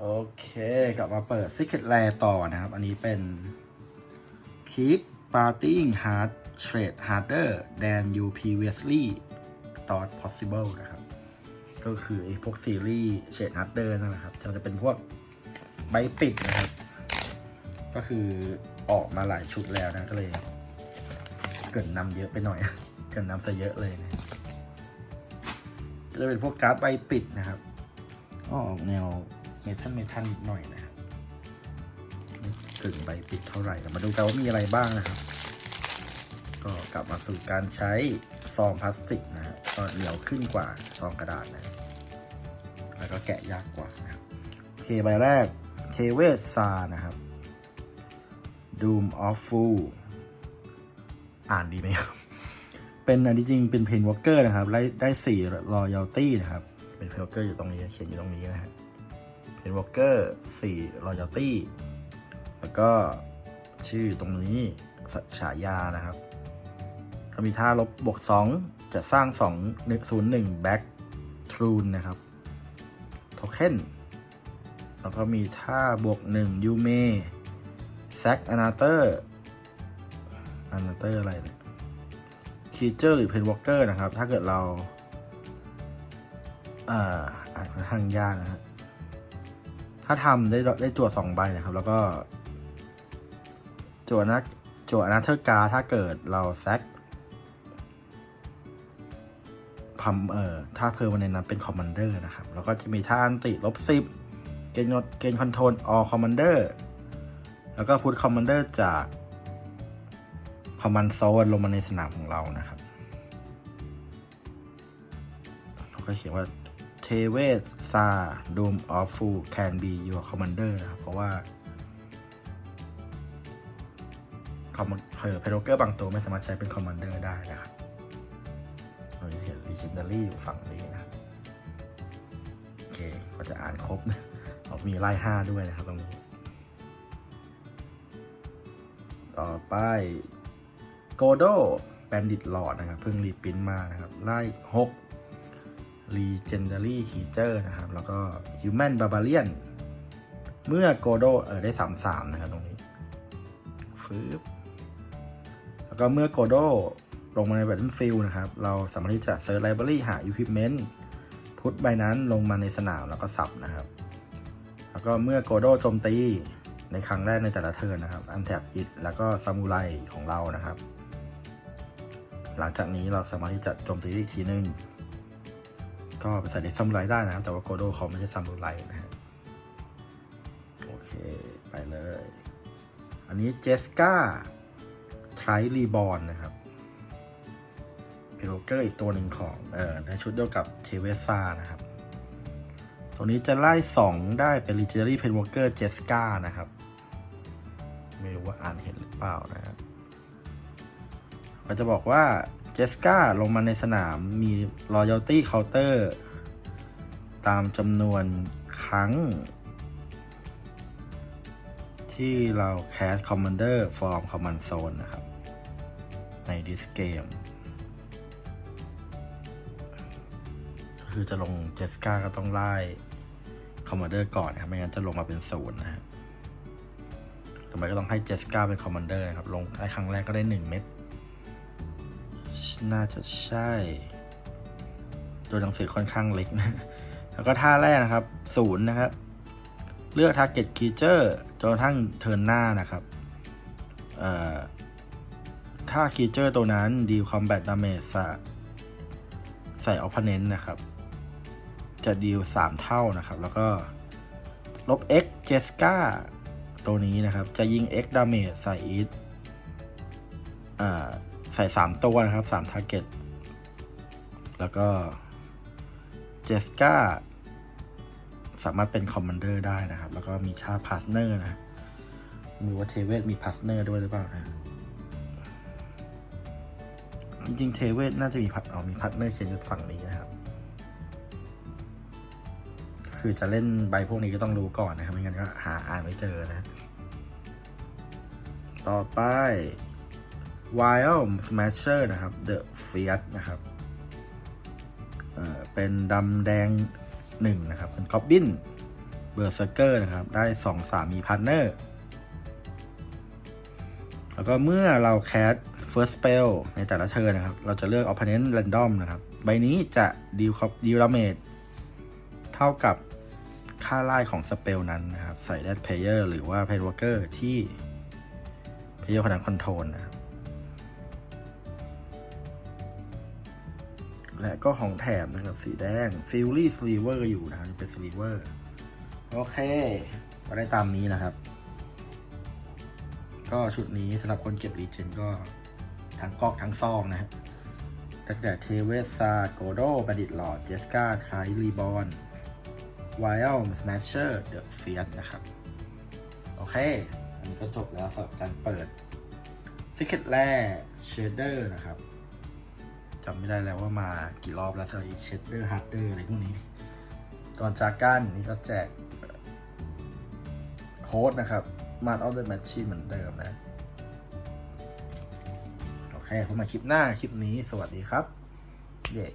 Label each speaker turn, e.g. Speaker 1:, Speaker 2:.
Speaker 1: โอเค กลับมาเปิด Secret Lair ต่อนะครับ อันนี้เป็น Keep Partying Hard Trade Harder than you previously thought possible นะครับ ก็คือพวกซีรีส์ Trade Harder นั่นแหละครับจะจะเป็นพวกใบปิดนะครับ ก็คือออกมาหลายชุดแล้วนะก็เลย เกินนำเยอะไปหน่อย เกินนำซะเยอะเลยนะจะเป็นพวกการ์ดใบปิดนะครับก็ออกแนว มทัลเมทัลนิดหน่อยนะครับถึงใบปิดเท่าไหร่มาดูกันว่ามีอะไรบ้างนะครับ ก็กลับมาสู่การใช้ซองพลาสติกนะครับก็เหนียวขึ้นกว่าซองกระดาษนะ แล้วก็แกะยากกว่านะครับโอเคใบแรกเคเวสซานะครับ Doom of Fool อ่านดีไหมครับ เป็นอันที่จริงเป็นเพนวอ l เกอร์นะครับ ได้ได้สี่รอยัลตี้นะครับ เป็นเพนวอ l เกอร์อยู่ตรงนี้เขียนอยู่ตรงนี้นะฮะ เพนวอ l เกอร์สี่รอยัลตี้แล้วก็ชื่อตรงนี้ฉายานะครับ ถ้ามีท่าลบบวกสองจะสร้างสองหนึ่งศูนย์หนึ่งแบ็กทรูนนะครับโทเค็นแล้วก็มีท่าบวกหนึ่งยูเมแซกอนาเตอร์อนาเตอร์อะไรเนี่ยคีเจอร์หรือเพนวอ l เกอร์นะครับ ถ้าเกิดเรา อ่าอ่านค่อนข้างยากนะฮะ ถ้าทำได้ได้จั่วสองใบนะครับ แล้วก็จั่วนะจั่วอนาเทอร์กาถ้าเกิดเราแซกพัมเอ่อถ้าเพอร์วันนั้นเป็นคอมมานเดอร์นะครับ แล้วก็จะมีท่าอันติลบสิบเกณฑ์เกณฑ์คอนโทรลออคอมมานเดอร์แล้วก็พุทคอมมานเดอร์จากคอมมานโซนลงมาในสนามของเรานะครับเขาก็เขียนว่า เทเวสซาดูมออฟฟูแคนบียูคอมมานเดอร์นะครับ เพราะว่าคอมมานเฮอร์เพโรเกอร์บางตัวไม่สามารถใช้เป็นคอมมานเดอร์ได้นะครับเราจะเห็นลีเจนดารี่อยู่ฝั่งนี้นะโอเคก็จะอ่านครบนะมีไล่ห้าด้วยนะครับตรงนี้ ต่อไปโกโดแบนดิตหลอดนะครับ เพิ่งรีปรินท์มานะครับ ไล่6 Legendary Creature นะครับ แล้วก็ Human Barbarian เมื่อโกโดเออได้3-3นะครับตรงนี้ฟืบแล้วก็เมื่อโกโดลงมาใน Battlefield นะครับ เราสามารถที่จะ Search Library หา Equipment พุทใบนั้นลงมาในสนามแล้วก็สับนะครับ แล้วก็เมื่อโกโดโจมตีในครั้งแรกในแต่ละเทิร์นนะครับ อันแท็บอิดแล้วก็ซามูไรของเรานะครับ หลังจากนี้เราสามารถที่จะโจมตีอีกทีนึง ก็ไปใส่ในซามูไรได้นะครับ แต่ว่าโกโดเขาไม่ใช่ซามูไรนะฮะโอเค ไปเลย อันนี้เจสกาไทรรีบอลนะครับเพโลเกอร์อีกตัวหนึ่งของเอ่อในชุดเดียวกับเทเวซ่านะครับ ตัวนี้จะไล่2ได้เป็น Legendary p e n w a l k e r Jessica นะครับ ไม่รู้ว่าอ่านเห็นหรือเปล่านะครับก็จะบอกว่า Jessica ลงมาในสนามมี Loyalty Counter ตามจำนวนครั้ง ที่เรา Cast Commander from Command Zone นะครับ ใน this game ก็คือจะลงเจสกาก็ต้องไล่คอมมานเดอร์ก่อนนะครับ ไม่งั้นจะลงมาเป็นศูนย์นะฮะทำไมก็ต้องให้เจสกาเป็นคอมมานเดอร์นะครับ ลงได้ครั้งแรกก็ได้หนึ่งเม็ด น่าจะใช่ ตัวหนังสือค่อนข้างเล็กนะ แล้วก็ท่าแรกนะครับศูนย์นะครับ เลือก Target Creature จนกระทั่งเทิร์นหน้านะครับเอ่อถ้า Creature ตัวนั้น deal combat damage ใส่ใส่ opponent นะครับ จะดีล3เท่านะครับ แล้วก็ลบ x Jessica ตัวนี้นะครับ จะยิง x damage ใส่อ่า ใส่3ตัวนะครับ3 target แล้วก็ Jessica สามารถเป็น commander ได้นะครับ แล้วก็มีชา partner นะมีว่าเทเวศมี partner ด้วยหรือเปล่านะจริงๆเทเวศน่าจะมีพัดเอามีพาร์ทเนอร์เขียนอยู่ฝั่งนี้นะครับ คือจะเล่นใบพวกนี้ก็ต้องรู้ก่อนนะครับไม่งั้นก็หาอ่านไม่เจอนะ ต่อไป Wild Smasher นะครับ The Fiat นะครับเเป็นดำแดงหนึ่งนะครับเป็นกอบบินเบอร์เซอร์เกอร์นะครับ ได้สองสามีพาร์เนอร์ แล้วก็เมื่อเราแคส first spell ในแต่ละเทิร์นนะครับ เราจะเลือก opponent random นะครับ ใบนี้จะ deal cop- deal damage เท่ากับค่าไล่ของสเปลนั้นนะครับ ใส่ dead player หรือว่า p a y worker ที่ player คนนั้น control นะครับ และก็ของแถมนะครับ สีแดง f i l l y Sliver อยู่นะครับเป็น Sliver โอเคก็ได้ตามนี้นะครับ ก็ชุดนี้สำหรับคนเก็บรีเจนก็ทั้งกอกทั้งซองนะฮะตั้งแต่เทเวสซาโกโดบัดิตหลอดเจสกาไทรีบอนไวลสแมชเชอร์เดอะเฟียสนะครับ โอเค อันนี้ก็จบแล้วสำหรับการเปิด s ิ c เ e t แร่เชดเดอร์นะครับ จำไม่ได้แล้วว่ามากี่รอบแล้วสไลด์เชดเดอร์ฮาร์ดเดอร์อะไรพวกนี้ ก่อนจากกันนี่ก็แจกโค้ดนะครับมาร์ออฟเดอะแมชชีนเหมือนเดิมนะ โอเคพบมาคลิปหน้าคลิปนี้สวัสดีครับ เย้